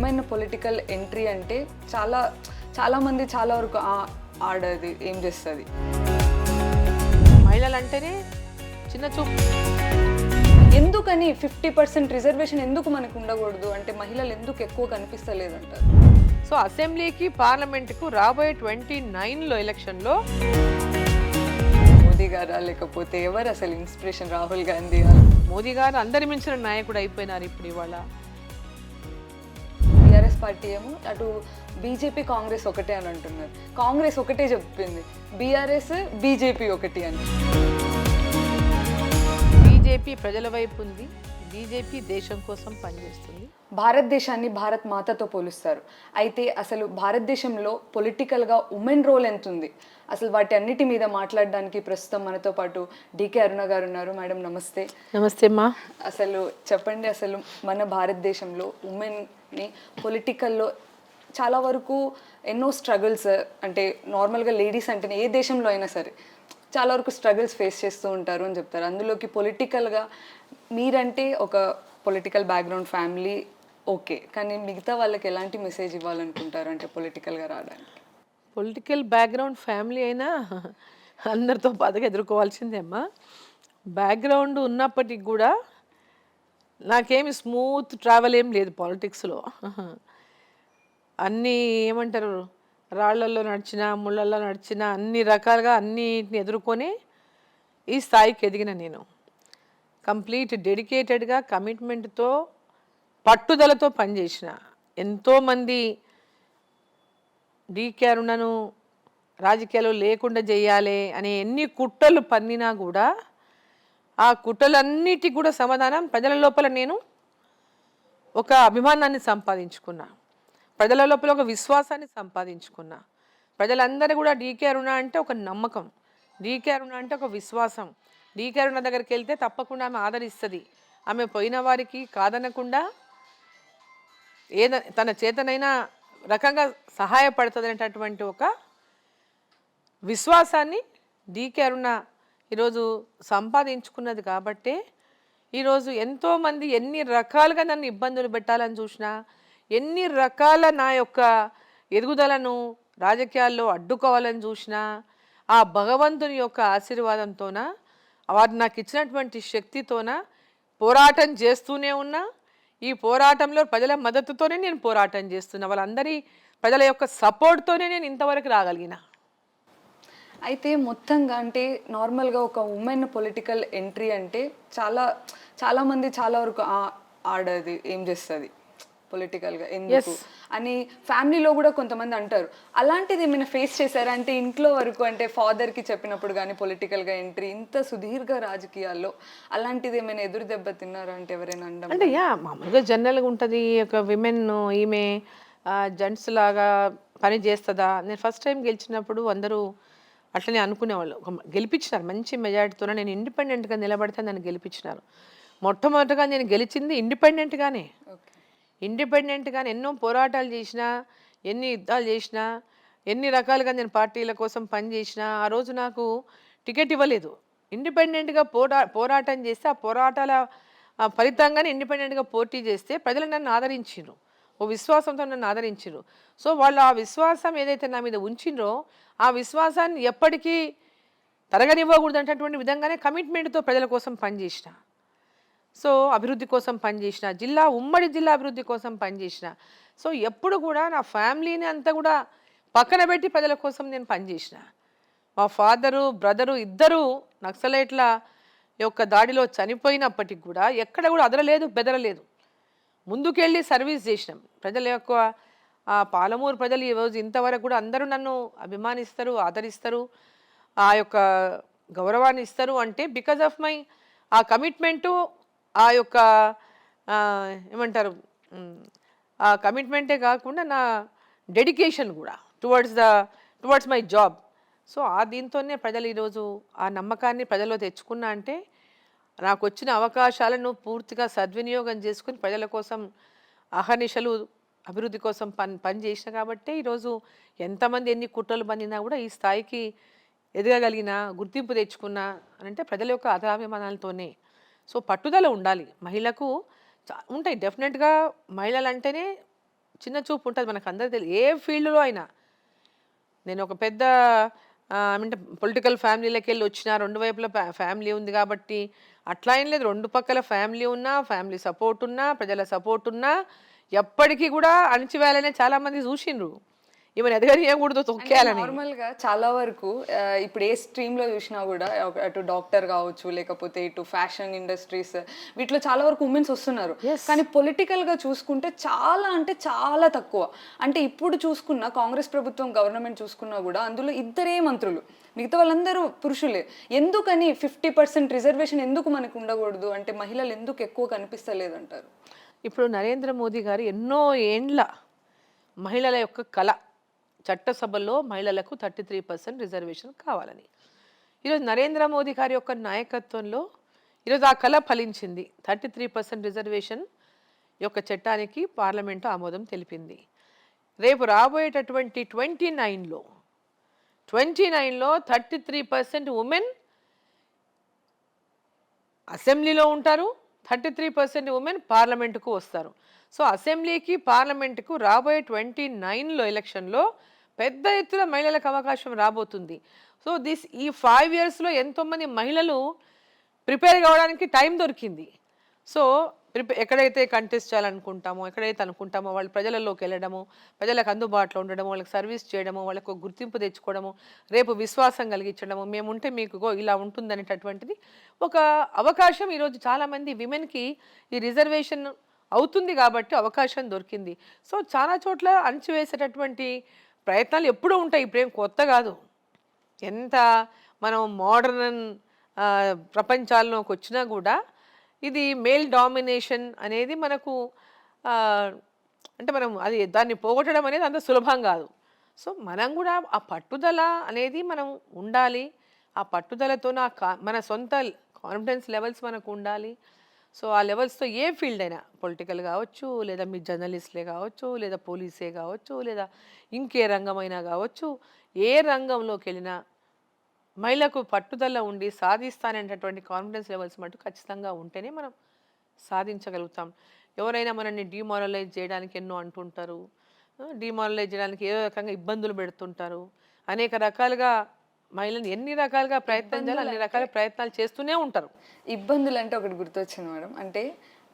Women political entry అంటే చాలా చాలా మంది చాలా వరకు "ఆ, ఆడది ఏం చేస్తుంది? మహిళలు అంటేనే చిన్న చూపు. ఎందుకని ఫిఫ్టీ పర్సెంట్ రిజర్వేషన్ ఎందుకు మనకు ఉండకూడదు? అంటే మహిళలు ఎందుకు ఎక్కువ కనిపిస్తలేదంటారు? సో అసెంబ్లీకి పార్లమెంట్కు రాబోయే ట్వంటీ నైన్లో ఎలక్షన్లో మోదీ గారా? లేకపోతే ఎవరు అసలు ఇన్స్పిరేషన్ రాహుల్ గాంధీ మోదీ గారు అందరి మించిన నాయకుడు అయిపోయినారు ఇప్పుడు ఇవాళ. పార్టీ ఏమో అటు బీజేపీ కాంగ్రెస్ ఒకటే అని అంటున్నారు. కాంగ్రెస్ ఒకటే చెప్పింది. బీఆర్ఎస్ బీజేపీ ఒకటి అని. బీజేపీ ప్రజల వైపు ఉంది. బీజేపీ దేశం కోసం పనిచేస్తుంది. భారతదేశాన్ని భారత్ మాతతో పోలుస్తారు. అయితే అసలు భారతదేశంలో పొలిటికల్గా ఉమెన్ రోల్ ఎంత ఉంది అసలు వాటి అన్నిటి మీద మాట్లాడడానికి ప్రస్తుతం మనతో పాటు డికే అరుణ గారు ఉన్నారు. మేడం నమస్తే. నమస్తే అమ్మా. అసలు చెప్పండి అసలు మన భారతదేశంలో ని పొలిటికల్లో చాలా వరకు ఎన్నో స్ట్రగుల్స్ అంటే నార్మల్గా లేడీస్ అంటేనే ఏ దేశంలో అయినా సరే చాలా వరకు స్ట్రగుల్స్ ఫేస్ చేస్తూ ఉంటారు అని చెప్తారు. అందులోకి పొలిటికల్గా మీరంటే ఒక పొలిటికల్ బ్యాక్గ్రౌండ్ ఫ్యామిలీ ఓకే. కానీ మిగతా వాళ్ళకి ఎలాంటి మెసేజ్ ఇవ్వాలనుకుంటారు అంటే పొలిటికల్గా రావడానికి? పొలిటికల్ బ్యాక్గ్రౌండ్ ఫ్యామిలీ అయినా అందరితో బాధగా ఎదుర్కోవాల్సిందే అమ్మా. బ్యాక్గ్రౌండ్ ఉన్నప్పటికి కూడా నాకేమి స్మూత్ ట్రావెల్ ఏం లేదు పాలిటిక్స్లో. అన్నీ ఏమంటారు? రాళ్ళలో నడిచిన ముళ్ళల్లో నడిచిన అన్ని రకాలుగా అన్నిటిని ఎదుర్కొని ఈ స్థాయికి ఎదిగిన నేను. కంప్లీట్ డెడికేటెడ్గా కమిట్మెంట్తో పట్టుదలతో పనిచేసిన ఎంతోమంది డీకే అరుణను రాజకీయాలు లేకుండా చేయాలి అనే ఎన్ని కుట్రలు పన్నినా కూడా ఆ కుట్రలన్నిటికి కూడా సమాధానం ప్రజల లోపల నేను ఒక అభిమానాన్ని సంపాదించుకున్నా. ప్రజల లోపల ఒక విశ్వాసాన్ని సంపాదించుకున్నా. ప్రజలందరూ కూడా డీకే అరుణ అంటే ఒక నమ్మకం. డీకే అరుణ అంటే ఒక విశ్వాసం. డీకే అరుణ దగ్గరికి వెళ్తే తప్పకుండా ఆమె ఆదరిస్తుంది. ఆమె పోయిన వారికి కాదనకుండా ఏద తన చేతనైనా రకంగా సహాయపడుతుంది అనేటటువంటి ఒక విశ్వాసాన్ని డీకే అరుణ ఈరోజు సంపాదించుకున్నది కాబట్టే ఈరోజు ఎంతోమంది ఎన్ని రకాలుగా నన్ను ఇబ్బందులు పెట్టాలని చూసినా ఎన్ని రకాల నా యొక్క ఎదుగుదలను రాజకీయాల్లో అడ్డుకోవాలని చూసినా ఆ భగవంతుని యొక్క ఆశీర్వాదంతోన వారు నాకు ఇచ్చినటువంటి శక్తితోన పోరాటం చేస్తూనే ఉన్నా ఈ పోరాటంలో ప్రజల మద్దతుతోనే నేను పోరాటం చేస్తున్నా. వాళ్ళందరి ప్రజల యొక్క సపోర్ట్తోనే నేను ఇంతవరకు రాగలిగిన. అయితే మొత్తంగా అంటే నార్మల్గా ఒక ఉమెన్ పొలిటికల్ ఎంట్రీ అంటే చాలా చాలా మంది చాలా వరకు "ఆ, ఆడది ఏం చేస్తుంది? పొలిటికల్గా ఎందుకు? అని ఫ్యామిలీలో కూడా కొంతమంది అంటారు. అలాంటిది ఏమైనా ఫేస్ చేశారా? అంటే ఇంట్లో వరకు అంటే ఫాదర్కి చెప్పినప్పుడు కానీ పొలిటికల్గా ఎంట్రీ ఇంత సుదీర్ఘ రాజకీయాల్లో అలాంటిది ఏమైనా ఎదురు దెబ్బ తిన్నారా? అంటే ఎవరైనా అనడం అంటే యా మామూలుగా జనరల్గా ఉంటుంది. ఒక విమెన్ ఈమె జెంట్స్ లాగా పని చేస్తుందా? నేను ఫస్ట్ టైం గెలిచినప్పుడు అందరూ అట్లనే అనుకునేవాళ్ళు. గెలిపించినారు. మంచి మెజారిటీతో నేను ఇండిపెండెంట్గా నిలబడితే నన్ను గెలిపించినారు. మొట్టమొదటిగా నేను గెలిచింది ఇండిపెండెంట్గానే. ఓకే. ఇండిపెండెంట్గా ఎన్నో పోరాటాలు చేసినా ఎన్ని యుద్ధాలు చేసినా ఎన్ని రకాలుగా నేను పార్టీల కోసం పనిచేసినా ఆ రోజు నాకు టికెట్ ఇవ్వలేదు. ఇండిపెండెంట్గా పోరా పోరాటం చేస్తే ఆ పోరాటాల ఫలితంగానే ఇండిపెండెంట్గా పోటీ చేస్తే ప్రజలు నన్ను ఆదరించారు ఓ విశ్వాసంతో నన్ను ఆదరించారు సో వాళ్ళు ఆ విశ్వాసం ఏదైతే నా మీద ఉంచిండ్రో ఆ విశ్వాసాన్ని ఎప్పటికీ తరగనివ్వకూడదు అనేటటువంటి విధంగానే కమిట్మెంట్తో ప్రజల కోసం పనిచేసిన. సో అభివృద్ధి కోసం పనిచేసిన జిల్లా ఉమ్మడి జిల్లా అభివృద్ధి కోసం పనిచేసిన. సో ఎప్పుడు కూడా నా ఫ్యామిలీని అంతా కూడా పక్కన పెట్టి ప్రజల కోసం నేను పనిచేసిన. మా ఫాదరు బ్రదరు ఇద్దరు నక్సలైట్ల యొక్క దాడిలో చనిపోయినప్పటికి కూడా ఎక్కడ కూడా అదరలేదు బెదరలేదు. ముందుకెళ్ళి సర్వీస్ చేసినాం. ప్రజల యొక్క ఆ పాలమూరు ప్రజలు ఈరోజు ఇంతవరకు కూడా అందరూ నన్ను అభిమానిస్తారు ఆదరిస్తారు ఆ యొక్క గౌరవాన్ని ఇస్తారు అంటే బికాజ్ ఆఫ్ మై ఆ కమిట్మెంటు ఆ యొక్క ఏమంటారు ఆ కమిట్మెంటే కాకుండా నా డెడికేషన్ కూడా towards the towards my job so ఆ దీంతోనే ప్రజలు ఈరోజు ఆ నమ్మకాన్ని ప్రజల్లో తెచ్చుకున్నా అంటే నాకు వచ్చిన అవకాశాలను పూర్తిగా సద్వినియోగం చేసుకుని ప్రజల కోసం అహర్నిశలు అభివృద్ధి కోసం పని పని చేసిన కాబట్టి ఈరోజు ఎంతమంది ఎన్ని కుట్రలు పండినా కూడా ఈ స్థాయికి ఎదగగలిగిన గుర్తింపు తెచ్చుకున్నా అని అంటే ప్రజల యొక్క ఆధారాభిమానాలతోనే సో పట్టుదల ఉండాలి. మహిళకు ఉంటాయి. డెఫినెట్గా మహిళలు అంటేనే చిన్న చూపు ఉంటుంది మనకు అందరికీ తెలియదు ఏ ఫీల్డ్లో అయినా. నేను ఒక పెద్ద అంటే పొలిటికల్ ఫ్యామిలీలోకి వెళ్ళి వచ్చిన రెండు వైపుల ఫ్యామిలీ ఉంది కాబట్టి అట్లా ఏం లేదు. రెండు పక్కల ఫ్యామిలీ ఉన్నా ఫ్యామిలీ సపోర్ట్ ఉన్నా ప్రజల సపోర్ట్ ఉన్నా ఎప్పటికీ కూడా అణిచివేయాలనే చాలా మంది చూసిండ్రు. ఈమెను ఎదగనీయకూడదు తొక్కేయాలని. నార్మల్గా చాలా వరకు ఇప్పుడు ఏ స్ట్రీమ్లో చూసినా కూడా అటు డాక్టర్ కావచ్చు లేకపోతే ఇటు ఫ్యాషన్ ఇండస్ట్రీస్ వీటిలో చాలా వరకు ఉమెన్స్ వస్తున్నారు. కానీ పొలిటికల్గా చూసుకుంటే చాలా అంటే చాలా తక్కువ. అంటే ఇప్పుడు చూసుకున్న కాంగ్రెస్ ప్రభుత్వం గవర్నమెంట్ చూసుకున్నా కూడా అందులో ఇద్దరే మంత్రులు. మిగతా వాళ్ళందరూ పురుషులే. ఎందుకని ఫిఫ్టీ పర్సెంట్ రిజర్వేషన్ ఎందుకు మనకు ఉండకూడదు? అంటే మహిళలు ఎందుకు ఎక్కువ కనిపిస్తలేదంటారు? ఇప్పుడు నరేంద్ర మోదీ గారు ఎన్నో ఏండ్ల మహిళల యొక్క కళ చట్టసభలో మహిళలకు థర్టీ త్రీ పర్సెంట్ రిజర్వేషన్ కావాలని. ఈరోజు నరేంద్ర మోదీ గారి యొక్క నాయకత్వంలో ఈరోజు ఆ కళ ఫలించింది. థర్టీ త్రీ పర్సెంట్ రిజర్వేషన్ యొక్క చట్టానికి పార్లమెంటు ఆమోదం తెలిపింది. రేపు రాబోయేటటువంటి ట్వంటీ నైన్లో ట్వంటీ నైన్లో థర్టీ త్రీ పర్సెంట్ ఉమెన్ అసెంబ్లీలో ఉంటారు. థర్టీ త్రీ పర్సెంట్ ఉమెన్ పార్లమెంటుకు వస్తారు. సో అసెంబ్లీకి పార్లమెంటుకు రాబోయే ట్వంటీ నైన్లో ఎలక్షన్లో పెద్ద ఎత్తున మహిళలకు అవకాశం రాబోతుంది. సో దిస్ ఈ ఫైవ్ ఇయర్స్లో ఎంతోమంది మహిళలు ప్రిపేర్ కావడానికి టైం దొరికింది. సో ఎక్కడైతే కంటెస్ట్ చేయాలనుకుంటామో ఎక్కడైతే అనుకుంటామో వాళ్ళు ప్రజలలోకి వెళ్ళడము ప్రజలకు అందుబాటులో ఉండడము వాళ్ళకి సర్వీస్ చేయడము వాళ్ళకు గుర్తింపు తెచ్చుకోవడము రేపు విశ్వాసం కలిగించడము మేముంటే మీకు ఇలా ఉంటుందనేటటువంటిది ఒక అవకాశం ఈరోజు చాలామంది విమెన్కి ఈ రిజర్వేషన్ అవుతుంది కాబట్టి అవకాశం దొరికింది. సో చాలా చోట్ల అణచివేసేటటువంటి ప్రయత్నాలు ఎప్పుడూ ఉంటాయి. ఇప్పుడేం కొత్త కాదు. ఎంత మనం మోడర్న్ ప్రపంచాల్లోకి వచ్చినా కూడా ఇది మేల్ డామినేషన్ అనేది మనకు అంటే మనం అది దాన్ని పోగొట్టడం అనేది అంత సులభం కాదు. సో మనం కూడా ఆ పట్టుదల అనేది మనం ఉండాలి. ఆ పట్టుదలతో నా కా మన సొంత కాన్ఫిడెన్స్ లెవెల్స్ మనకు ఉండాలి. సో ఆ లెవెల్స్తో ఏ ఫీల్డ్ అయినా పొలిటికల్ కావచ్చు లేదా మీ జర్నలిస్ట్లే కావచ్చు లేదా పోలీసే కావచ్చు లేదా ఇంకే రంగమైనా కావచ్చు ఏ రంగంలోకి వెళ్ళినా మహిళకు పట్టుదల ఉండి సాధిస్తాననేటటువంటి కాన్ఫిడెన్స్ లెవెల్స్ మటు ఖచ్చితంగా ఉంటేనే మనం సాధించగలుగుతాం. ఎవరైనా మనల్ని డిమారలైజ్ చేయడానికి ఎన్నో అంటుంటారు. డిమారలైజ్ చేయడానికి ఏదో రకంగా ఇబ్బందులు పెడుతుంటారు. అనేక రకాలుగా మహిళలు ఎన్ని రకాలుగా ప్రయత్నం చేయాలి అన్ని రకాల ప్రయత్నాలు చేస్తూనే ఉంటారు. ఇబ్బందులు అంటే ఒకటి గుర్తొచ్చింది మేడం. అంటే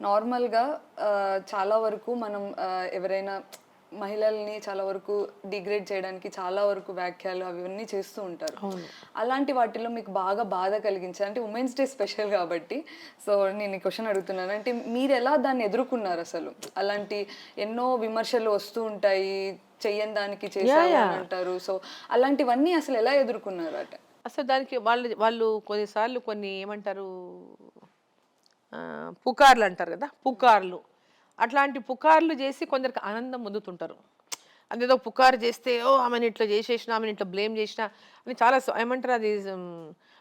నార్మల్గా చాలా వరకు మనం ఎవరైనా మహిళల్ని చాలా వరకు డిగ్రేడ్ చేయడానికి చాలా వరకు వ్యాఖ్యలు అవన్నీ చేస్తూ ఉంటారు. అలాంటి వాటిలో మీకు బాగా బాధ కలిగించారు అంటే ఉమెన్స్ డే స్పెషల్ కాబట్టి. సో నేను ఈ క్వశ్చన్ అడుగుతున్నాను. అంటే మీరు ఎలా దాన్ని ఎదుర్కొన్నారు అసలు? అలాంటి ఎన్నో విమర్శలు వస్తూ ఉంటాయి. చెయ్యని దానికి అని అంటారు. సో అలాంటివన్నీ అసలు ఎలా ఎదుర్కొన్నారు అట? అసలు దానికి వాళ్ళు వాళ్ళు కొన్నిసార్లు కొన్ని ఏమంటారు? పుకార్లు అంటారు కదా? పుకార్లు. అట్లాంటి పుకార్లు చేసి కొందరికి ఆనందం పొందుతుంటారు. అదేదో పుకారు చేస్తే ఓ ఆమెను ఇట్లా చేసేసిన ఆమెను ఇట్లా బ్లేమ్ చేసిన అని చాలా ఏమంటారు అది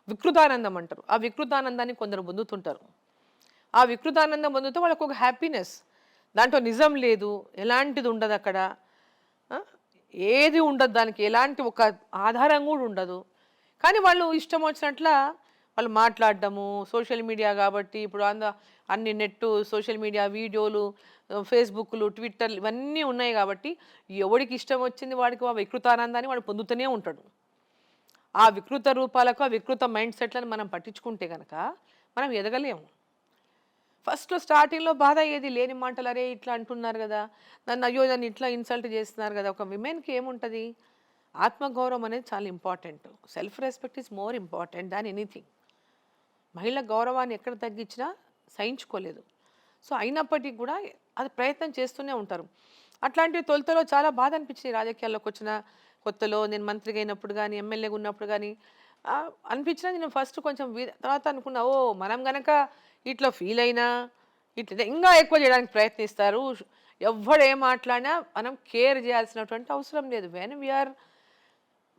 వికృతానందం అంటారు. ఆ వికృతానందాన్ని కొందరు పొందుతుంటారు. ఆ వికృతానందం పొందితే వాళ్ళకు ఒక హ్యాపీనెస్. దాంట్లో నిజం లేదు ఎలాంటిది ఉండదు అక్కడ. ఏది ఉండదు దానికి ఎలాంటి ఒక ఆధారం కూడా ఉండదు. కానీ వాళ్ళు ఇష్టం వచ్చినట్ల వాళ్ళు మాట్లాడడము సోషల్ మీడియా కాబట్టి ఇప్పుడు అంద అన్ని నెట్ సోషల్ మీడియా వీడియోలు ఫేస్బుక్లు ట్విట్టర్లు ఇవన్నీ ఉన్నాయి కాబట్టి ఎవడికి ఇష్టం వచ్చింది వాడికి ఆ వికృతానందాన్ని వాడు పొందుతూనే ఉంటాడు. ఆ వికృత రూపాలకు ఆ వికృత మైండ్ సెట్లను మనం పట్టించుకుంటే కనుక మనం ఎదగలేము. ఫస్ట్ స్టార్టింగ్లో బాధ అయ్యేది లేని మాటలు అరే ఇట్లా అంటున్నారు కదా నన్ను అయ్యో నన్ను ఇట్లా ఇన్సల్ట్ చేస్తున్నారు కదా ఒక విమెన్కి ఏముంటుంది? ఆత్మగౌరవం అనేది చాలా important. Self respect is more important than anything. మహిళ గౌరవాన్ని ఎక్కడ తగ్గించినా సహించుకోలేదు. సో అయినప్పటికీ కూడా అది ప్రయత్నం చేస్తూనే ఉంటారు. అట్లాంటి తొలుతలో చాలా బాధ అనిపించింది రాజకీయాల్లోకి వచ్చిన కొత్తలో నేను మంత్రిగా అయినప్పుడు కానీ ఎమ్మెల్యేగా ఉన్నప్పుడు కానీ అనిపించినా నేను ఫస్ట్ కొంచెం వీ- తర్వాత అనుకున్నా ఓ మనం గనక ఇట్లా ఫీల్ అయినా ఇట్లా ఇంకా ఎక్కువ చేయడానికి ప్రయత్నిస్తారు ఎవ్వడు మాట్లాడినా మనం కేర్ చేయాల్సినటువంటి అవసరం లేదు. వెన్ వీఆర్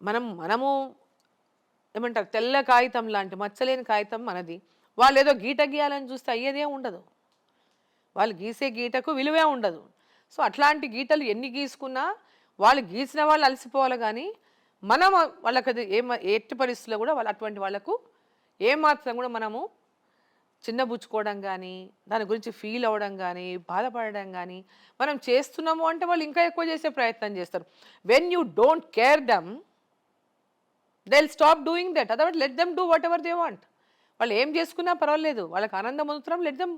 మనం మనము ఏమంటారు? తెల్ల కాగితం లాంటి మచ్చలేని కాగితం మనది. వాళ్ళు ఏదో గీట గీయాలని చూస్తే అయ్యేదే ఉండదు. వాళ్ళు గీసే గీటకు విలువే ఉండదు. సో అట్లాంటి గీటలు ఎన్ని గీసుకున్నా వాళ్ళు గీసిన వాళ్ళు అలసిపోవాలి కానీ మనం వాళ్ళకి అది ఏ ఎట్టి పరిస్థితుల్లో కూడా వాళ్ళు అటువంటి వాళ్ళకు ఏమాత్రం కూడా మనము చిన్నబుచ్చుకోవడం కానీ దాని గురించి ఫీల్ అవ్వడం కానీ బాధపడడం కానీ మనం చేస్తున్నాము అంటే వాళ్ళు ఇంకా ఎక్కువ చేసే ప్రయత్నం చేస్తారు. When you don't care them they stop doing that otherwise let them do whatever they want వాళ్ళు ఏం చేసుకున్నా పర్వాలేదు. వాళ్ళకి ఆనందం పొందుతున్నాం లెట్ దెమ్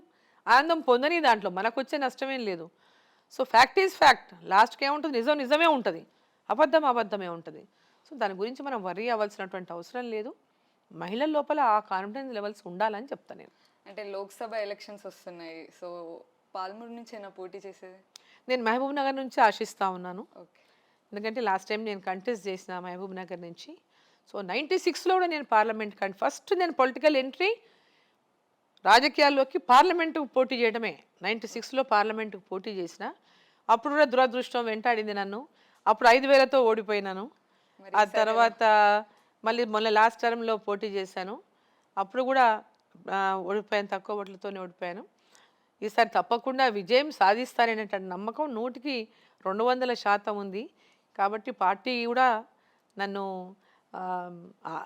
ఆనందం పొందని దాంట్లో మనకు వచ్చే నష్టమేం లేదు. సో ఫ్యాక్ట్ ఈజ్ ఫ్యాక్ట్ లాస్ట్కి ఏముంటుంది? నిజం నిజమే ఉంటుంది. అబద్ధం అబద్ధమే ఉంటుంది. సో దాని గురించి మనం వరీ అవ్వాల్సినటువంటి అవసరం లేదు. మహిళల లోపల ఆ కాన్ఫిడెన్స్ లెవెల్స్ ఉండాలని చెప్తాను నేను. అంటే లోక్సభ ఎలక్షన్స్ వస్తున్నాయి. సో పాల్మూరు నుంచి అయినా పోటీ చేసేది? నేను మహబూబ్ నగర్ నుంచి ఆశిస్తూ ఉన్నాను. ఎందుకంటే లాస్ట్ టైం నేను కంటెస్ట్ చేసిన మహబూబ్ నగర్ నుంచి సో నైంటీ సిక్స్లో కూడా నేను పార్లమెంట్ కంటే ఫస్ట్ నేను పొలిటికల్ ఎంట్రీ రాజకీయాల్లోకి పార్లమెంటుకు పోటీ చేయడమే. నైంటీ సిక్స్లో పార్లమెంటుకు పోటీ చేసిన. అప్పుడు కూడా దురదృష్టం వెంటాడింది నన్ను. అప్పుడు ఐదు వేలతో ఓడిపోయినాను. ఆ తర్వాత మళ్ళీ మొన్న లాస్ట్ టర్మ్లో పోటీ చేశాను. అప్పుడు కూడా ఓడిపోయాను తక్కువ ఓట్లతోనే ఓడిపోయాను. ఈసారి తప్పకుండా విజయం సాధిస్తారనేటువంటి నమ్మకం నూటికి రెండు వందల శాతం ఉంది. కాబట్టి పార్టీ కూడా నన్ను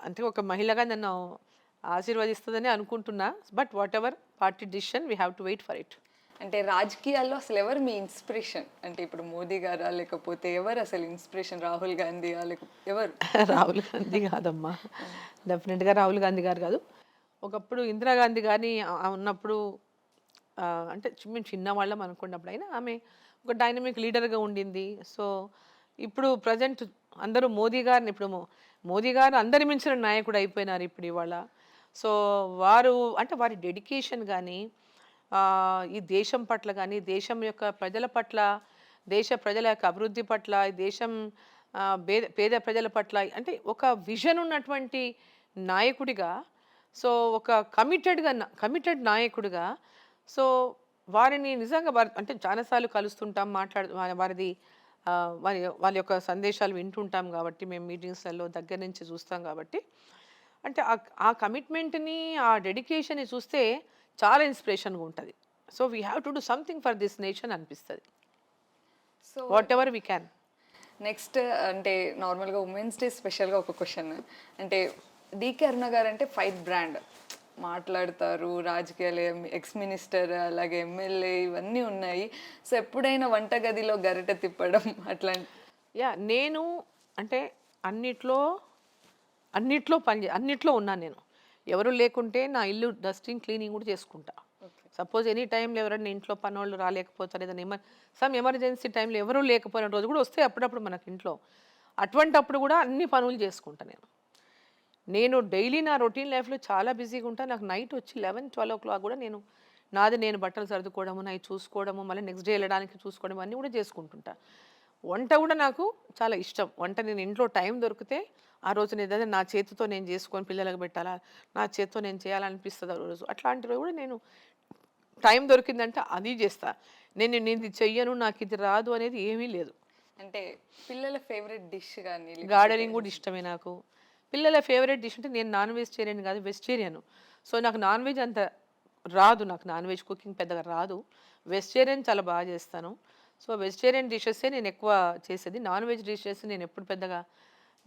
అంటే ఒక మహిళగా నన్ను ఆశీర్వదిస్తుందని అనుకుంటున్నా. But whatever party decision we have to wait for it అంటే రాజకీయాల్లో అసలు ఎవరు మీ ఇన్స్పిరేషన్ అంటే ఇప్పుడు మోదీ గారా లేకపోతే ఎవరు అసలు ఇన్స్పిరేషన్ రాహుల్ లేకపోతే ఎవరు? రాహుల్ గాంధీ కాదమ్మా. డెఫినెట్గా రాహుల్ గాంధీ గారు కాదు. ఒకప్పుడు ఇందిరాగాంధీ గారిని ఉన్నప్పుడు అంటే మేము చిన్నవాళ్ళం అనుకున్నప్పుడు అయినా ఆమె ఒక డైనమిక్ లీడర్గా ఉండింది. సో ఇప్పుడు ప్రజెంట్ అందరూ మోదీ గారిని ఇప్పుడు మోదీ గారు అందరి మించిన నాయకుడు అయిపోయినారు ఇప్పుడు ఇవాళ. సో వారు అంటే వారి డెడికేషన్ కానీ ఈ దేశం పట్ల కానీ దేశం యొక్క ప్రజల పట్ల దేశ ప్రజల యొక్క అభివృద్ధి పట్ల ఈ దేశం పేద పేద ప్రజల పట్ల అంటే ఒక విజన్ ఉన్నటువంటి నాయకుడిగా సో ఒక కమిటెడ్గా కమిటెడ్ నాయకుడిగా సో వారిని నిజంగా వారి అంటే చాలాసార్లు కలుస్తుంటాం మాట్లాడు వారిది వారి వాళ్ళ యొక్క సందేశాలు వింటుంటాం కాబట్టి మేము మీటింగ్స్లలో దగ్గర నుంచి చూస్తాం కాబట్టి. అంటే ఆ- కమిట్మెంట్ని ఆ డెడికేషన్ని చూస్తే చాలా ఇన్స్పిరేషన్గా ఉంటుంది. So we have to do something for this nation అనిపిస్తుంది. So whatever we can next అంటే నార్మల్గా ఉమెన్స్ డే స్పెషల్గా ఒక క్వశ్చన్. అంటే డికే అరుణ గారు అంటే ఫైట్ బ్రాండ్. మాట్లాడతారు రాజకీయాలు ఎక్స్ మినిస్టర్ అలాగే ఎమ్మెల్యే ఇవన్నీ ఉన్నాయి. సో ఎప్పుడైనా వంటగదిలో గరిట తిప్పడం అట్లాంటి యా నేను అంటే అన్నిట్లో అన్నిట్లో పని అన్నిట్లో ఉన్నాను నేను. ఎవరు లేకుంటే నా ఇల్లు డస్టింగ్ క్లీనింగ్ కూడా చేసుకుంటా. సపోజ్ ఎనీ టైంలో ఎవరైనా ఇంట్లో పనోళ్ళు రాలేకపోతారు ఏదైనా ఎమర్ సమ్ ఎమర్జెన్సీ టైంలో ఎవరూ లేకపోయిన రోజు కూడా వస్తే అప్పుడప్పుడు మనకి ఇంట్లో. అటువంటప్పుడు కూడా అన్ని పనులు చేసుకుంటా నేను. నేను డైలీ నా రొటీన్ లైఫ్లో చాలా బిజీగా ఉంటాను నాకు నైట్ వచ్చి లెవెన్ ట్వెల్వ్ ఓ క్లాక్ కూడా నేను నాది నేను బట్టలు సర్దుకోవడము నాయి చూసుకోవడము మళ్ళీ నెక్స్ట్ డే వెళ్ళడానికి చూసుకోవడం అన్నీ కూడా చేసుకుంటుంటా. వంట కూడా నాకు చాలా ఇష్టం. వంట నేను ఇంట్లో టైం దొరికితే ఆ రోజు నేను ఏదైనా నా చేతితో నేను చేసుకొని పిల్లలకు పెట్టాలా నా చేతితో నేను చేయాలనిపిస్తుంది ఆ రోజు? అట్లాంటి రోజు కూడా నేను టైం దొరికిందంటే అది చేస్తా. నేను నేను ఇది చెయ్యను నాకు ఇది రాదు అనేది ఏమీ లేదు. అంటే పిల్లల ఫేవరెట్ డిష్ కానీ గార్డెనింగ్ కూడా ఇష్టమే నాకు. పిల్లల ఫేవరెట్ డిష్ అంటే నేను నాన్ వెజిటేరియన్ కాదు వెజిటేరియన్ సో నాకు నాన్ వెజ్ అంత రాదు నాకు నాన్ వెజ్ కుకింగ్ పెద్దగా రాదు. వెజిటేరియన్ చాలా బాగా చేస్తాను. సో వెజిటేరియన్ డిషెస్సే నేను ఎక్కువ చేసేది. నాన్ వెజ్ డిషెస్ నేను ఎప్పుడు పెద్దగా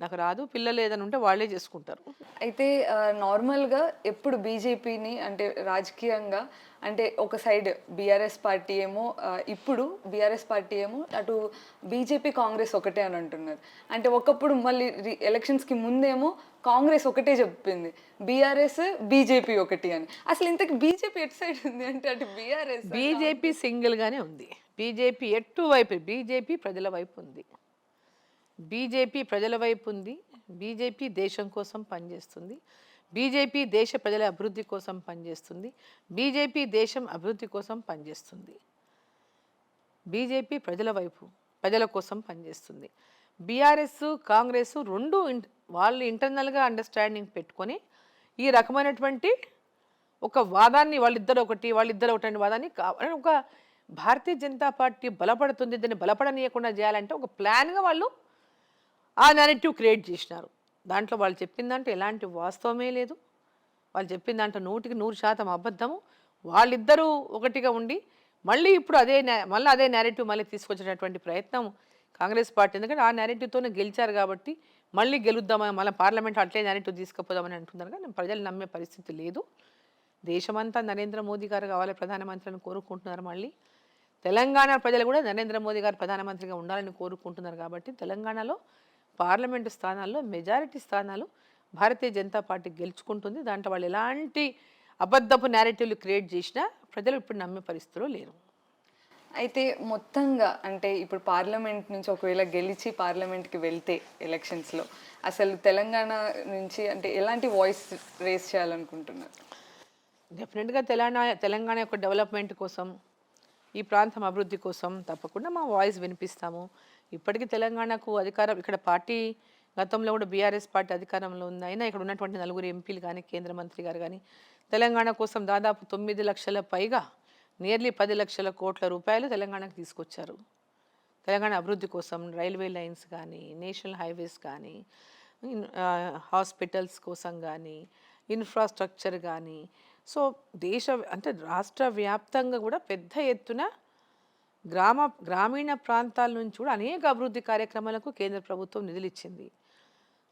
నాకు రాదు పిల్లలు ఏదైనా ఉంటే వాళ్ళే చేసుకుంటారు. అయితే నార్మల్గా ఎప్పుడు బీజేపీని అంటే రాజకీయంగా అంటే ఒక సైడ్ బీఆర్ఎస్ పార్టీ ఏమో ఇప్పుడు బీఆర్ఎస్ పార్టీ ఏమో అటు బీజేపీ కాంగ్రెస్ ఒకటే అని అంటున్నారు. అంటే ఒకప్పుడు మళ్ళీ ఎలక్షన్స్కి ముందేమో కాంగ్రెస్ ఒకటే చెప్పింది. బీఆర్ఎస్ బీజేపీ ఒకటి అని. అసలు ఇంతకు బీజేపీ ఎటు సైడ్ ఉంది అంటే అటు బీఆర్ఎస్ బీజేపీ సింగిల్గానే ఉంది. బీజేపీ ఎటు వైపు బీజేపీ ప్రజల వైపు ఉంది. బీజేపీ ప్రజల వైపు ఉంది బీజేపీ దేశం కోసం పనిచేస్తుంది బీజేపీ దేశ ప్రజల అభివృద్ధి కోసం పనిచేస్తుంది బీజేపీ దేశం అభివృద్ధి కోసం పనిచేస్తుంది. బీజేపీ ప్రజల వైపు ప్రజల కోసం పనిచేస్తుంది. బీఆర్ఎస్ కాంగ్రెస్ రెండు వాళ్ళు ఇంటర్నల్గా అండర్స్టాండింగ్ పెట్టుకొని ఈ రకమైనటువంటి ఒక వాదాన్ని వాళ్ళిద్దరు ఒకటి వాళ్ళిద్దరు ఒకటి వాదాన్ని ఒక భారతీయ జనతా పార్టీ బలపడుతుంది దాన్ని బలపడనీయకుండా చేయాలంటే ఒక ప్లాన్గా వాళ్ళు ఆ నెరెటివ్ క్రియేట్ చేసినారు. దాంట్లో వాళ్ళు చెప్పిన దాంట్లో ఎలాంటి వాస్తవమే లేదు. వాళ్ళు చెప్పిన దాంట్లో నూటికి నూరు శాతం అబద్ధము. వాళ్ళిద్దరూ ఒకటిగా ఉండి మళ్ళీ ఇప్పుడు అదే నే- మళ్ళీ అదే నేరేటివ్ మళ్ళీ తీసుకొచ్చేటటువంటి ప్రయత్నం కాంగ్రెస్ పార్టీ. ఎందుకంటే ఆ నేరేటివ్తోనే గెలిచారు కాబట్టి మళ్ళీ గెలుద్దామని మళ్ళీ పార్లమెంట్ అట్లే నేరేటివ్ తీసుకుపోదామని అంటున్నారు కానీ ప్రజలు నమ్మే పరిస్థితి లేదు. దేశమంతా నరేంద్ర మోదీ గారు కావాలి ప్రధానమంత్రిని కోరుకుంటున్నారు మళ్ళీ. తెలంగాణ ప్రజలు కూడా నరేంద్ర మోదీ గారు ప్రధానమంత్రిగా ఉండాలని కోరుకుంటున్నారు కాబట్టి తెలంగాణలో పార్లమెంటు స్థానాల్లో మెజారిటీ స్థానాలు భారతీయ జనతా పార్టీ గెలుచుకుంటుంది. దాంట్లో వాళ్ళు ఎలాంటి అబద్ధపు నేరేటివ్లు క్రియేట్ చేసినా ప్రజలు ఇప్పుడు నమ్మే పరిస్థితిలో లేరు. అయితే మొత్తంగా అంటే ఇప్పుడు పార్లమెంట్ నుంచి ఒకవేళ గెలిచి పార్లమెంట్కి వెళ్తే ఎలక్షన్స్లో అసలు తెలంగాణ నుంచి అంటే ఎలాంటి వాయిస్ రేస్ చేయాలనుకుంటున్నారు? డెఫినెట్గా తెలంగాణ తెలంగాణ యొక్క డెవలప్మెంట్ కోసం ఈ ప్రాంతం అభివృద్ధి కోసం తప్పకుండా మా వాయిస్ వినిపిస్తాము. ఇప్పటికీ తెలంగాణకు అధికారం ఇక్కడ పార్టీ గతంలో కూడా బీఆర్ఎస్ పార్టీ అధికారంలో ఉంది. అయినా ఇక్కడ ఉన్నటువంటి నలుగురు ఎంపీలు కానీ కేంద్ర మంత్రి గారు కానీ తెలంగాణ కోసం దాదాపు తొమ్మిది లక్షల పైగా నియర్లీ పది లక్షల కోట్ల రూపాయలు తెలంగాణకు తీసుకొచ్చారు. తెలంగాణ అభివృద్ధి కోసం రైల్వే లైన్స్ కానీ నేషనల్ హైవేస్ కానీ హాస్పిటల్స్ కోసం కానీ ఇన్ఫ్రాస్ట్రక్చర్ కానీ సో దేశ అంటే రాష్ట్ర వ్యాప్తంగా కూడా పెద్ద ఎత్తున గ్రామ గ్రామీణ ప్రాంతాల నుంచి కూడా అనేక అభివృద్ధి కార్యక్రమాలకు కేంద్ర ప్రభుత్వం నిధులు ఇచ్చింది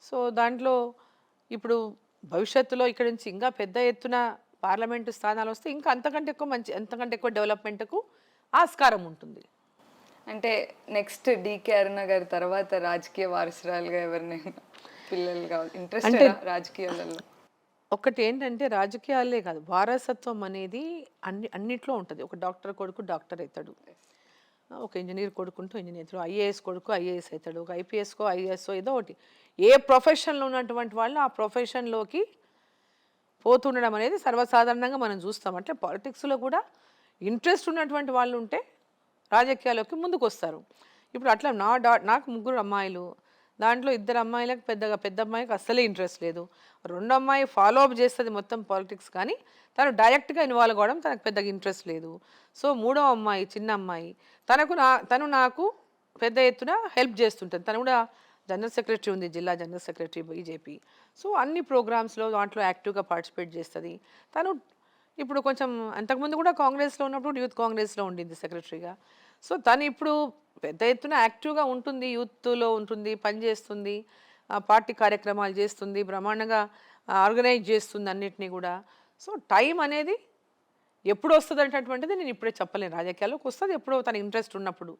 సో దాంట్లో ఇప్పుడు భవిష్యత్తులో ఇక్కడ నుంచి ఇంకా పెద్ద ఎత్తున పార్లమెంటు స్థానాలు వస్తే ఇంకా అంతకంటే ఎక్కువ మంచి అంతకంటే ఎక్కువ డెవలప్మెంట్కు ఆస్కారం ఉంటుంది. అంటే నెక్స్ట్ డికే అరుణ గారి తర్వాత రాజకీయ వారసురాలుగా ఎవరినైనా పిల్లలు కావాలి? ఇంట్రెస్ట్ రాజకీయాలలో? ఒకటి ఏంటంటే రాజకీయాలే కాదు వారసత్వం అనేది అన్ని అన్నిట్లో ఉంటుంది. ఒక డాక్టర్ కొడుకు డాక్టర్ అవుతాడు. ఒక ఇంజనీర్ కొడుకుంటూ ఇంజనీర్ అవుతాడు ఐఏఎస్ కొడుకు ఐఏఎస్ అవుతాడు ఒక ఐపీఎస్కో ఐఏఎస్ఓ ఏదో ఒకటి. ఏ ప్రొఫెషన్లో ఉన్నటువంటి వాళ్ళు ఆ ప్రొఫెషన్లోకి పోతుండడం అనేది సర్వసాధారణంగా మనం చూస్తాం. అంటే పాలిటిక్స్లో కూడా ఇంట్రెస్ట్ ఉన్నటువంటి వాళ్ళు ఉంటే రాజకీయాల్లోకి ముందుకు వస్తారు ఇప్పుడు అట్లా నా డా నాకు ముగ్గురు అమ్మాయిలు దాంట్లో ఇద్దరు అమ్మాయిలకు పెద్దగా పెద్ద అమ్మాయికి అస్సలే ఇంట్రెస్ట్ లేదు. రెండో అమ్మాయి ఫాలో అప్ చేస్తుంది మొత్తం పాలిటిక్స్ కానీ తను డైరెక్ట్గా ఇన్వాల్వ్ అవ్వడం తనకు పెద్దగా ఇంట్రెస్ట్ లేదు. సో మూడో అమ్మాయి చిన్న అమ్మాయి తనకు నా తను నాకు పెద్ద ఎత్తున హెల్ప్ చేస్తుంటుంది. తను కూడా జనరల్ సెక్రటరీ ఉంది జిల్లా జనరల్ సెక్రటరీ బీజేపీ సో అన్ని ప్రోగ్రామ్స్లో దాంట్లో యాక్టివ్గా పార్టిసిపేట్ చేస్తుంది. తను ఇప్పుడు కొంచెం అంతకుముందు కూడా కాంగ్రెస్లో ఉన్నప్పుడు యూత్ కాంగ్రెస్లో ఉండింది సెక్రటరీగా సో తను ఇప్పుడు పెద్ద ఎత్తున యాక్టివ్గా ఉంటుంది యూత్లో ఉంటుంది పనిచేస్తుంది పార్టీ కార్యక్రమాలు చేస్తుంది బ్రహ్మాండంగా ఆర్గనైజ్ చేస్తుంది అన్నిటినీ కూడా. సో టైం అనేది ఎప్పుడు వస్తుంది అనేటటువంటిది నేను ఇప్పుడే చెప్పలేను. రాజకీయాల్లోకి వస్తుంది ఎప్పుడో తన ఇంట్రెస్ట్ ఉన్నప్పుడు.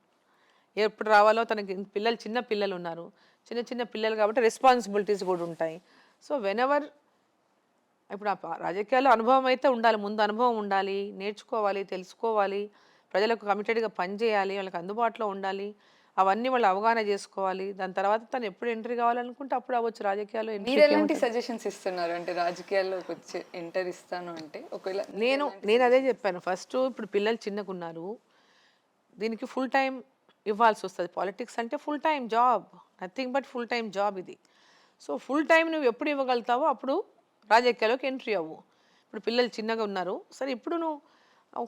ఎప్పుడు రావాలో తనకి పిల్లలు చిన్న పిల్లలు ఉన్నారు. చిన్న చిన్న పిల్లలు కాబట్టి రెస్పాన్సిబిలిటీస్ కూడా ఉంటాయి. సో వెనెవర్ ఇప్పుడు ఆ రాజకీయాల్లో అనుభవం అయితే ఉండాలి ముందు అనుభవం ఉండాలి నేర్చుకోవాలి తెలుసుకోవాలి. ప్రజలకు కమిటెడ్గా పనిచేయాలి వాళ్ళకి అందుబాటులో ఉండాలి అవన్నీ వాళ్ళు అవగాహన చేసుకోవాలి. దాని తర్వాత తను ఎప్పుడు ఎంట్రీ కావాలనుకుంటే అప్పుడు అవ్వచ్చు. రాజకీయాల్లో మీరు ఎలాంటి సజెషన్స్ ఇస్తున్నారు? అంటే రాజకీయాల్లోకి వచ్చి ఎంటర్ ఇస్తాను అంటే ఒకవేళ నేను నేను అదే చెప్పాను. ఫస్ట్ ఇప్పుడు పిల్లలు చిన్నగా ఉన్నారు. దీనికి ఫుల్ టైం ఇవ్వాల్సి వస్తుంది. పాలిటిక్స్ అంటే full time job. Nothing but full time job ఇది. సో ఫుల్ టైం నువ్వు ఎప్పుడు ఇవ్వగలుగుతావో అప్పుడు రాజకీయాల్లోకి ఎంట్రీ అవ్వు. ఇప్పుడు పిల్లలు చిన్నగా ఉన్నారు. సరే ఇప్పుడు నువ్వు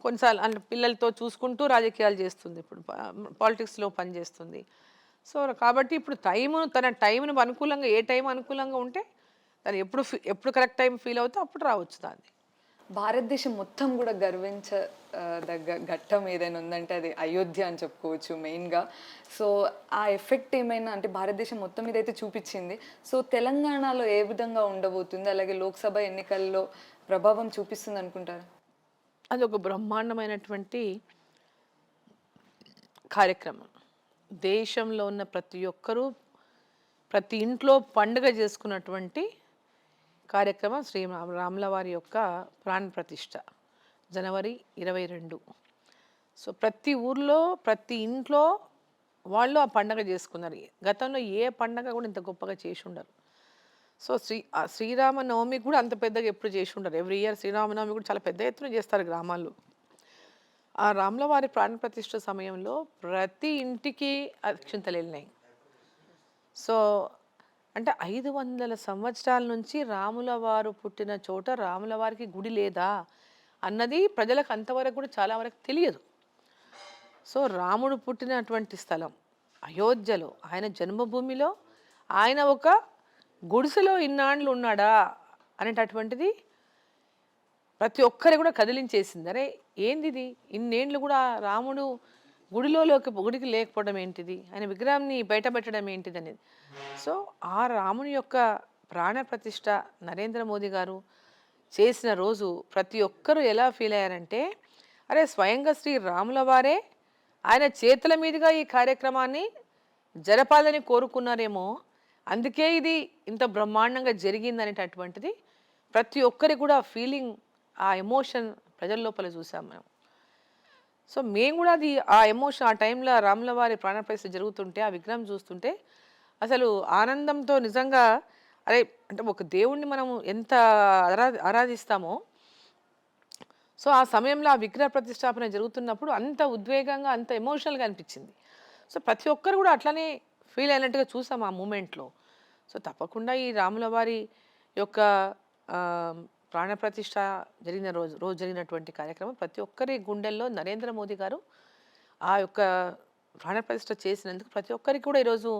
కొన్నిసార్లు అంటే పిల్లలతో చూసుకుంటూ రాజకీయాలు చేస్తుంది ఇప్పుడు పాలిటిక్స్లో పనిచేస్తుంది. సో కాబట్టి ఇప్పుడు టైము తన టైంను అనుకూలంగా ఏ టైం అనుకూలంగా ఉంటే తను ఎప్పుడు ఎప్పుడు కరెక్ట్ టైం ఫీల్ అవుతే అప్పుడు రావచ్చు దాన్ని. భారతదేశం మొత్తం కూడా గర్వించ దగ్గ ఘట్టం ఏదైనా ఉందంటే అది అయోధ్య అని చెప్పుకోవచ్చు మెయిన్గా. సో ఆ ఎఫెక్ట్ ఏమైనా అంటే భారతదేశం మొత్తం మీద అయితే చూపించింది. సో తెలంగాణలో ఏ విధంగా ఉండబోతుంది? అలాగే లోక్సభ ఎన్నికల్లో ప్రభావం చూపిస్తుంది అనుకుంటారా? అది ఒక బ్రహ్మాండమైనటువంటి కార్యక్రమం. దేశంలో ఉన్న ప్రతి ఒక్కరూ ప్రతి ఇంట్లో పండుగ చేసుకున్నటువంటి కార్యక్రమం శ్రీ రాముల వారి యొక్క ప్రాణ ప్రతిష్ట జనవరి ఇరవై రెండు. సో ప్రతి ఊర్లో ప్రతి ఇంట్లో వాళ్ళు ఆ పండగ చేసుకున్నారు. గతంలో ఏ పండగ కూడా ఇంత గొప్పగా చేసి ఉండరు. సో శ్రీ ఆ కూడా అంత పెద్దగా ఎప్పుడు చేసి ఉండరు. ఎవ్రీ ఇయర్ శ్రీరామనవమి కూడా చాలా పెద్ద ఎత్తున చేస్తారు గ్రామాల్లో. ఆ రాములవారి ప్రాణ ప్రాణప్రతిష్ఠ సమయంలో ప్రతి ఇంటికి అక్షింతలు వెళ్ళినాయి సో అంటే ఐదు వందల సంవత్సరాల నుంచి రాములవారు పుట్టిన చోట రాములవారికి గుడి లేదా అన్నది ప్రజలకు అంతవరకు కూడా చాలా వరకు తెలియదు. సో రాముడు పుట్టినటువంటి స్థలం అయోధ్యలో. ఆయన జన్మభూమిలో ఆయన ఒక గుడిసెలో ఇన్నాళ్ళు ఉన్నాడా అనేటటువంటిది ప్రతి ఒక్కరి కూడా కదిలించేసింది. అరే ఏంది ఇది ఇన్నేళ్ళు కూడా రాముడు గుడిలోకి గుడికి లేకపోవడం ఏంటిది? ఆయన విగ్రహాన్ని బయట పెట్టడం ఏంటిది అనేది. సో ఆ రాముని యొక్క ప్రాణప్రతిష్ట నరేంద్ర మోదీ గారు చేసిన రోజు ప్రతి ఒక్కరూ ఎలా ఫీల్ అయ్యారంటే అరే స్వయంగా శ్రీ రాముల వారే ఆయన చేతుల మీదుగా ఈ కార్యక్రమాన్ని జరపాలని కోరుకున్నారేమో. అందుకే ఇది ఇంత బ్రహ్మాండంగా జరిగింది అనేటటువంటిది ప్రతి ఒక్కరి కూడా ఫీలింగ్ ఆ ఎమోషన్ ప్రజల లోపల చూసాం మేము. సో మేము కూడా అది ఆ ఎమోషన్ ఆ టైంలో రాముల వారి ప్రాణప్రతిష్ఠ జరుగుతుంటే ఆ విగ్రహం చూస్తుంటే అసలు ఆనందంతో నిజంగా అరే అంటే ఒక దేవుణ్ణి మనం ఎంత ఆరా ఆరాధిస్తామో సో ఆ సమయంలో ఆ విగ్రహ ప్రతిష్టాపన జరుగుతున్నప్పుడు అంత ఉద్వేగంగా అంత ఎమోషనల్గా అనిపించింది. సో ప్రతి ఒక్కరు కూడా అట్లనే ఫీల్ అయినట్టుగా చూసాం ఆ మూమెంట్లో. సో తప్పకుండా ఈ రాముల వారి యొక్క ప్రాణప్రతిష్ట ప్రాణప్రతిష్ఠ జరిగిన రోజు రోజు జరిగినటువంటి కార్యక్రమం ప్రతి ఒక్కరి గుండెల్లో నరేంద్ర మోదీ గారు ఆ యొక్క ప్రాణప్రతిష్ఠ చేసినందుకు ప్రతి ఒక్కరికి కూడా ఈరోజు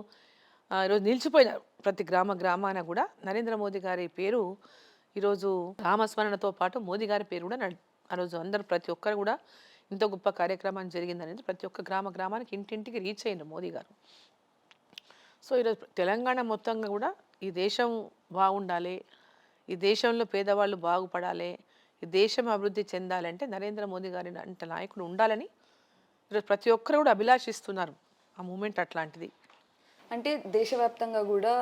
ఈరోజు నిలిచిపోయినారు. ప్రతి గ్రామ గ్రామాన కూడా నరేంద్ర మోదీ గారి పేరు ఈరోజు రామస్మరణతో పాటు మోదీ గారి పేరు కూడా ఆ రోజు అందరూ ప్రతి ఒక్కరు కూడా ఇంత గొప్ప కార్యక్రమం జరిగిందనేది ప్రతి ఒక్క గ్రామ గ్రామానికి ఇంటింటికి రీచ్ అయ్యిండ్రు మోదీ గారు. సో ఈరోజు తెలంగాణ మొత్తంగా కూడా ఈ దేశం బాగుండాలి ఈ దేశంలో పేదవాళ్ళు బాగుపడాలి ఈ దేశం అభివృద్ధి చెందాలంటే నరేంద్ర మోదీ గారి అంత నాయకుడు ఉండాలని ఈరోజు ప్రతి ఒక్కరు కూడా అభిలాషిస్తున్నారు ఆ మూమెంట్ అట్లాంటిది. అంటే దేశవ్యాప్తంగా కూడా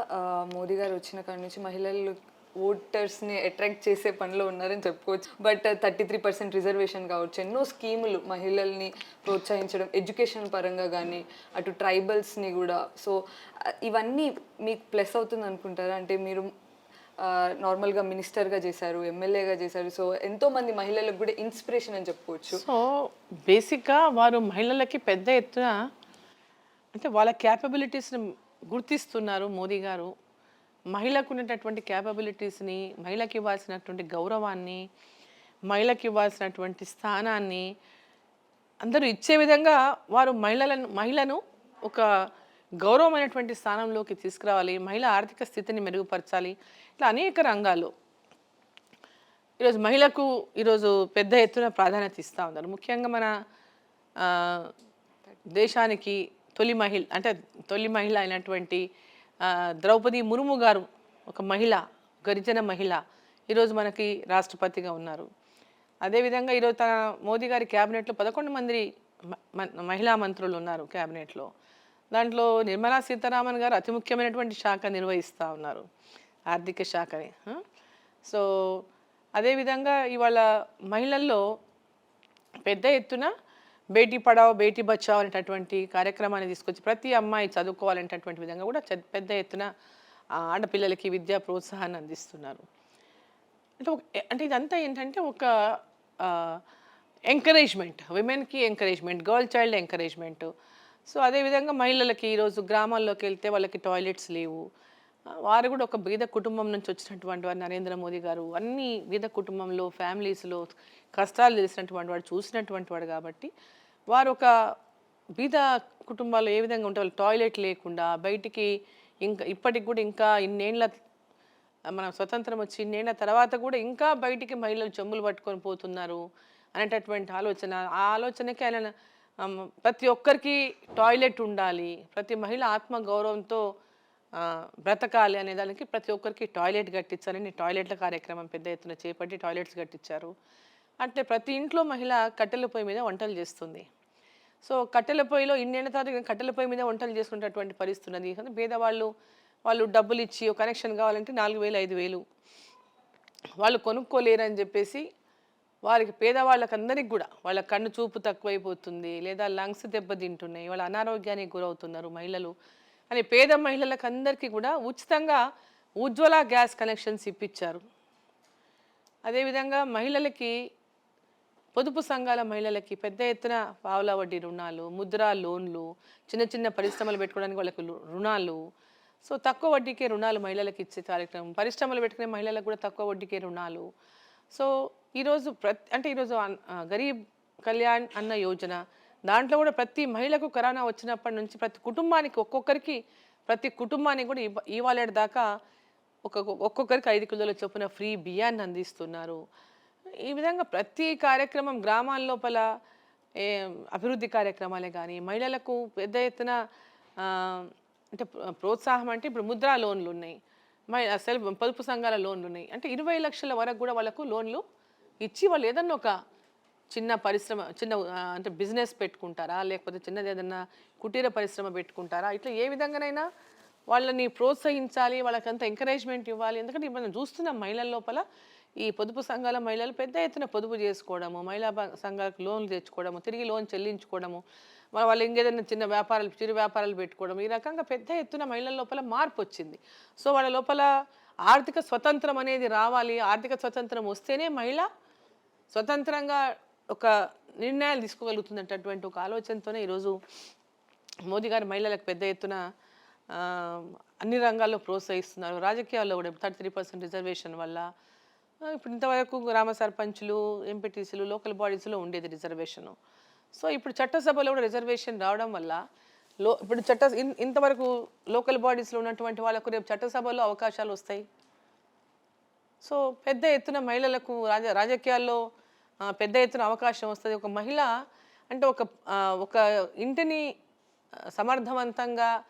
మోదీ గారు వచ్చిన కాడి నుంచి మహిళలు ఓటర్స్ని అట్రాక్ట్ చేసే పనిలో ఉన్నారని చెప్పుకోవచ్చు. But thirty three percent reservation కావచ్చు. ఎన్నో స్కీములు మహిళల్ని ప్రోత్సహించడం ఎడ్యుకేషన్ పరంగా కానీ అటు ట్రైబల్స్ని కూడా. సో uh, ఇవన్నీ మీకు ప్లస్ అవుతుంది అనుకుంటారా? అంటే మీరు uh, నార్మల్గా మినిస్టర్గా చేశారు ఎమ్మెల్యేగా చేశారు. సో ఎంతో మంది మహిళలకు కూడా ఇన్స్పిరేషన్ అని చెప్పుకోవచ్చు. సో బేసిక్గా వారు మహిళలకి పెద్ద ఎత్తున అంటే వాళ్ళ క్యాపబిలిటీస్ని గుర్తిస్తున్నారు మోదీ గారు. మహిళకు ఉన్నటువంటి క్యాపబిలిటీస్ని మహిళకి ఇవ్వాల్సినటువంటి గౌరవాన్ని మహిళకి ఇవ్వాల్సినటువంటి స్థానాన్ని అందరూ ఇచ్చే విధంగా వారు మహిళలను మహిళను ఒక గౌరవమైనటువంటి స్థానంలోకి తీసుకురావాలి మహిళ ఆర్థిక స్థితిని మెరుగుపరచాలి ఇట్లా అనేక రంగాల్లో. ఈరోజు మహిళకు ఈరోజు పెద్ద ఎత్తున ప్రాధాన్యత ఇస్తూ ఉన్నారు. ముఖ్యంగా మన దేశానికి తొలి మహిళ అంటే తొలి మహిళ అయినటువంటి ద్రౌపది ముర్ము గారు ఒక మహిళ గరిజన మహిళ ఈరోజు మనకి రాష్ట్రపతిగా ఉన్నారు. అదేవిధంగా ఈరోజు తన మోదీ గారి క్యాబినెట్లో పదకొండు మంది మ- మహిళా మంత్రులు ఉన్నారు క్యాబినెట్లో. దాంట్లో నిర్మలా సీతారామన్ గారు అతి ముఖ్యమైనటువంటి శాఖ నిర్వహిస్తూ ఉన్నారు. ఆర్థిక శాఖని సో అదేవిధంగా ఇవాళ మహిళల్లో పెద్ద ఎత్తున బేటీ పడావో బేటీ బచావో అనేటటువంటి కార్యక్రమాన్ని తీసుకొచ్చి ప్రతి అమ్మాయి చదువుకోవాలనేటటువంటి విధంగా కూడా పెద్ద ఎత్తున ఆడపిల్లలకి విద్యా ప్రోత్సాహాన్ని అందిస్తున్నారు. అంటే అంటే ఇదంతా ఏంటంటే ఒక encouragement విమెన్కి encouragement girl child encouragement so అదేవిధంగా మహిళలకి ఈరోజు గ్రామాల్లోకి వెళ్తే వాళ్ళకి టాయిలెట్స్ లేవు. వారు కూడా ఒక బీద కుటుంబం నుంచి వచ్చినటువంటి వారు నరేంద్ర మోదీ గారు అన్ని బీద కుటుంబంలో ఫ్యామిలీస్లో కష్టాలు తెలిసినటువంటి వాడు చూసినటువంటి వాడు కాబట్టి వారు ఒక బీద కుటుంబాల్లో ఏ విధంగా ఉంటారు? టాయిలెట్ లేకుండా బయటికి ఇంకా ఇప్పటికి కూడా ఇంకా ఇన్నేళ్ళ మన స్వతంత్రం వచ్చి ఇన్నేళ్ళ తర్వాత కూడా ఇంకా బయటికి మహిళలు చెమ్ములు పట్టుకొని పోతున్నారు అనేటటువంటి ఆలోచన. ఆ ఆలోచనకి ఆయన ప్రతి ఒక్కరికి టాయిలెట్ ఉండాలి ప్రతి మహిళ ఆత్మ గౌరవంతో బ్రతకాలి అనే దానికి ప్రతి ఒక్కరికి టాయిలెట్ కట్టించాలని టాయిలెట్ల కార్యక్రమం పెద్ద ఎత్తున చేపట్టి టాయిలెట్స్ కట్టించారు. అంటే ప్రతి ఇంట్లో మహిళ కట్టెల పొయ్యి మీద వంటలు చేస్తుంది. సో కట్టెల పొయ్యిలో ఇన్నేళ్ళ తర్వాత కట్టెల పొయ్యి మీద వంటలు చేసుకునేటటువంటి పరిస్థితి ఉన్నది. కానీ పేదవాళ్ళు వాళ్ళు డబ్బులు ఇచ్చి ఒక కనెక్షన్ కావాలంటే నాలుగు వేలు ఐదు వేలు. వాళ్ళు కొనుక్కోలేరని చెప్పేసి వారికి పేదవాళ్ళకి అందరికి కూడా వాళ్ళ కన్ను చూపు తక్కువైపోతుంది లేదా లంగ్స్ దెబ్బతింటున్నాయి వాళ్ళ అనారోగ్యానికి గురవుతున్నారు మహిళలు. అని పేద మహిళలకు అందరికీ కూడా ఉచితంగా ఉజ్వల గ్యాస్ కనెక్షన్స్ ఇప్పించారు. అదేవిధంగా మహిళలకి పొదుపు సంఘాల మహిళలకి పెద్ద ఎత్తున పావుల వడ్డీ రుణాలు ముద్రా లోన్లు చిన్న చిన్న పరిశ్రమలు పెట్టుకోవడానికి వాళ్ళకి రుణాలు. సో తక్కువ వడ్డీకే రుణాలు మహిళలకు ఇచ్చే కార్యక్రమం. పరిశ్రమలు పెట్టుకునే మహిళలకు కూడా తక్కువ వడ్డీకే రుణాలు. సో ఈరోజు ప్రతి అంటే ఈరోజు గరీబ్ కళ్యాణ్ అన్న యోజన. దాంట్లో కూడా ప్రతి మహిళకు కరోనా వచ్చినప్పటి నుంచి ప్రతి కుటుంబానికి ఒక్కొక్కరికి ప్రతి కుటుంబానికి కూడా ఇవ్వ- ఇవాళ దాకా ఒక్కొక్క ఒక్కొక్కరికి ఐదు కిలోల చొప్పున ఫ్రీ బియ్యాన్ని అందిస్తున్నారు. ఈ విధంగా ప్రతి కార్యక్రమం గ్రామాల లోపల ఏ అభివృద్ధి కార్యక్రమాలే కానీ మహిళలకు పెద్ద ఎత్తున అంటే ప్రోత్సాహం అంటే ఇప్పుడు ముద్రా లోన్లు ఉన్నాయి. మై సెల్ఫ్ పొదుపు సంఘాల లోన్లు ఉన్నాయి. అంటే ఇరవై లక్షల వరకు కూడా వాళ్ళకు లోన్లు ఇచ్చి వాళ్ళు ఏదన్నా ఒక చిన్న పరిశ్రమ చిన్న అంటే బిజినెస్ పెట్టుకుంటారా? లేకపోతే చిన్నది ఏదన్నా కుటీర పరిశ్రమ పెట్టుకుంటారా? ఇట్లా ఏ విధంగానైనా వాళ్ళని ప్రోత్సహించాలి వాళ్ళకంత ఎంకరేజ్మెంట్ ఇవ్వాలి. ఎందుకంటే ఇప్పుడు మనం చూస్తున్నాం మహిళల లోపల ఈ పొదుపు సంఘాల మహిళలు పెద్ద ఎత్తున పొదుపు చేసుకోవడము మహిళా సంఘాలకు లోన్లు తెచ్చుకోవడము తిరిగి లోన్ చెల్లించుకోవడము వాళ్ళు ఇంకేదైనా చిన్న వ్యాపారాలు చిరు వ్యాపారాలు పెట్టుకోవడం ఈ రకంగా పెద్ద ఎత్తున మహిళల లోపల మార్పు వచ్చింది. సో వాళ్ళ లోపల ఆర్థిక స్వతంత్రం అనేది రావాలి ఆర్థిక స్వతంత్రం వస్తేనే మహిళ స్వతంత్రంగా ఒక నిర్ణయాలు తీసుకోగలుగుతున్నటువంటి ఒక ఆలోచనతోనే ఈరోజు మోదీ గారు మహిళలకు పెద్ద ఎత్తున అన్ని రంగాల్లో ప్రోత్సహిస్తున్నారు. రాజకీయాల్లో కూడా థర్టీ త్రీ పర్సెంట్ రిజర్వేషన్ వల్ల ఇప్పుడు ఇంతవరకు గ్రామ సర్పంచులు ఎంపీటీసీలు లోకల్ బాడీస్లో ఉండేది రిజర్వేషను. సో ఇప్పుడు చట్టసభలో కూడా రిజర్వేషన్ రావడం వల్ల లో ఇప్పుడు చట్ట ఇన్- ఇంతవరకు లోకల్ బాడీస్లో ఉన్నటువంటి వాళ్ళకు రేపు చట్టసభలో అవకాశాలు వస్తాయి. సో పెద్ద ఎత్తున మహిళలకు రాజ రాజకీయాల్లో పెద్ద ఎత్తున అవకాశం వస్తుంది. ఒక మహిళ అంటే ఒక ఒక ఇంటిని సమర్థవంతంగా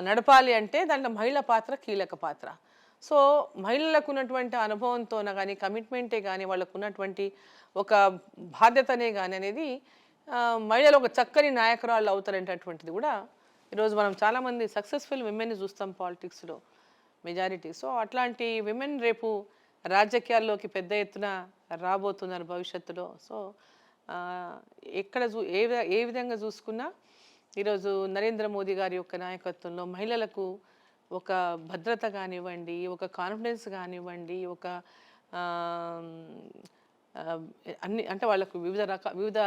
నడపాలి అంటే దాంట్లో మహిళ పాత్ర కీలక పాత్ర. సో మహిళలకు ఉన్నటువంటి అనుభవంతోన కానీ కమిట్మెంటే కానీ వాళ్ళకు ఉన్నటువంటి ఒక బాధ్యతనే కానీ అనేది మహిళలు ఒక చక్కని నాయకురాళ్ళు అవుతారనేటటువంటిది కూడా ఈరోజు మనం చాలామంది సక్సెస్ఫుల్ విమెన్ని చూస్తాం పాలిటిక్స్లో మెజారిటీ సో అట్లాంటి విమెన్ రేపు రాజకీయాల్లోకి పెద్ద ఎత్తున రాబోతున్నారు భవిష్యత్తులో. సో ఎక్కడ చూ ఏ విధ- ఏ విధంగా చూసుకున్నా ఈరోజు నరేంద్ర మోదీ గారి యొక్క నాయకత్వంలో మహిళలకు ఒక భద్రత కానివ్వండి ఒక కాన్ఫిడెన్స్ కానివ్వండి ఒక అన్ని అంటే వాళ్ళకు వివిధ రక వివిధ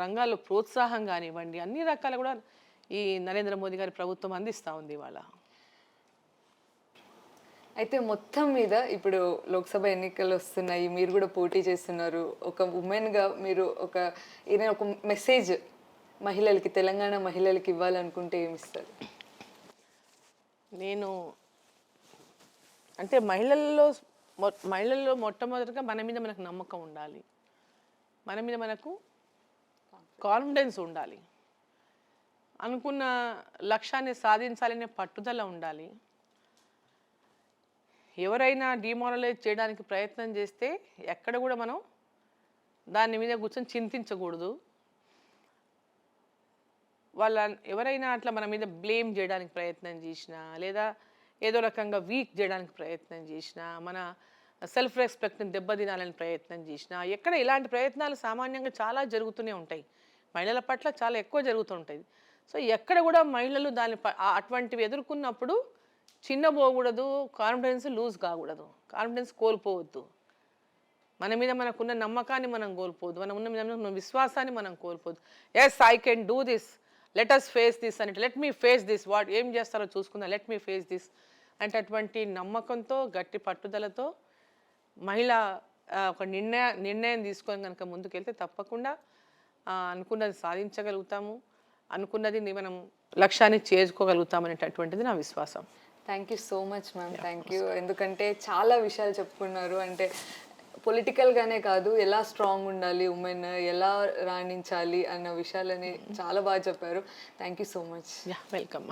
రంగాల్లో ప్రోత్సాహం కానివ్వండి అన్ని రకాల కూడా ఈ నరేంద్ర మోదీ గారి ప్రభుత్వం అందిస్తూ ఉంది ఇవాళ. అయితే మొత్తం మీద ఇప్పుడు లోక్సభ ఎన్నికలు వస్తున్నాయి మీరు కూడా పోటీ చేస్తున్నారు. ఒక ఉమెన్గా మీరు ఒక ఏదైనా ఒక మెసేజ్ మహిళలకి తెలంగాణ మహిళలకి ఇవ్వాలనుకుంటే ఏమిస్తారు నేను అంటే మహిళల్లో మహిళల్లో మొట్టమొదటిగా మన మీద మనకు నమ్మకం ఉండాలి. మన మీద మనకు కాన్ఫిడెన్స్ ఉండాలి. అనుకున్న లక్ష్యాన్ని సాధించాలనే పట్టుదల ఉండాలి. ఎవరైనా డిమారలైజ్ చేయడానికి ప్రయత్నం చేస్తే ఎక్కడ కూడా మనం దాని మీద కూర్చొని చింతించకూడదు. వాళ్ళ ఎవరైనా అట్లా మన మీద బ్లేమ్ చేయడానికి ప్రయత్నం చేసినా లేదా ఏదో రకంగా వీక్ చేయడానికి ప్రయత్నం చేసినా మన సెల్ఫ్ రెస్పెక్ట్ని దెబ్బతినాలని ప్రయత్నం చేసినా ఎక్కడ ఇలాంటి ప్రయత్నాలు సామాన్యంగా చాలా జరుగుతూనే ఉంటాయి. మహిళల పట్ల చాలా ఎక్కువ జరుగుతుంటాయి సో ఎక్కడ కూడా మహిళలు దాని అటువంటివి ఎదుర్కొన్నప్పుడు చిన్నపోకూడదు కాన్ఫిడెన్స్ లూజ్ కాకూడదు. కాన్ఫిడెన్స్ కోల్పోవద్దు. మన మీద మనకున్న నమ్మకాన్ని మనం కోల్పోదు మనం ఉన్న మీద ఉన్న విశ్వాసాన్ని మనం కోల్పోదు yes I can do this let us face this అంటే let me face this what ఏం చేస్తారో చూసుకుందాం. లెట్ మీ ఫేస్ దిస్ అంటే అటువంటి నమ్మకంతో గట్టి పట్టుదలతో మహిళ ఒక నిర్ణయ నిర్ణయం తీసుకొని కనుక ముందుకెళ్తే తప్పకుండా అనుకున్నది సాధించగలుగుతాము. అనుకున్నది మనం లక్ష్యాన్ని చేరుకోగలుగుతాం అనేటటువంటిది నా విశ్వాసం. Thank you so much ma'am thank you ఎందుకంటే చాలా విషయాలు చెప్పుకున్నారు. అంటే పొలిటికల్గానే కాదు ఎలా స్ట్రాంగ్ ఉండాలి ఉమెన్ ఎలా రాణించాలి అన్న విషయాలని చాలా బాగా చెప్పారు. Thank you so much yeah welcome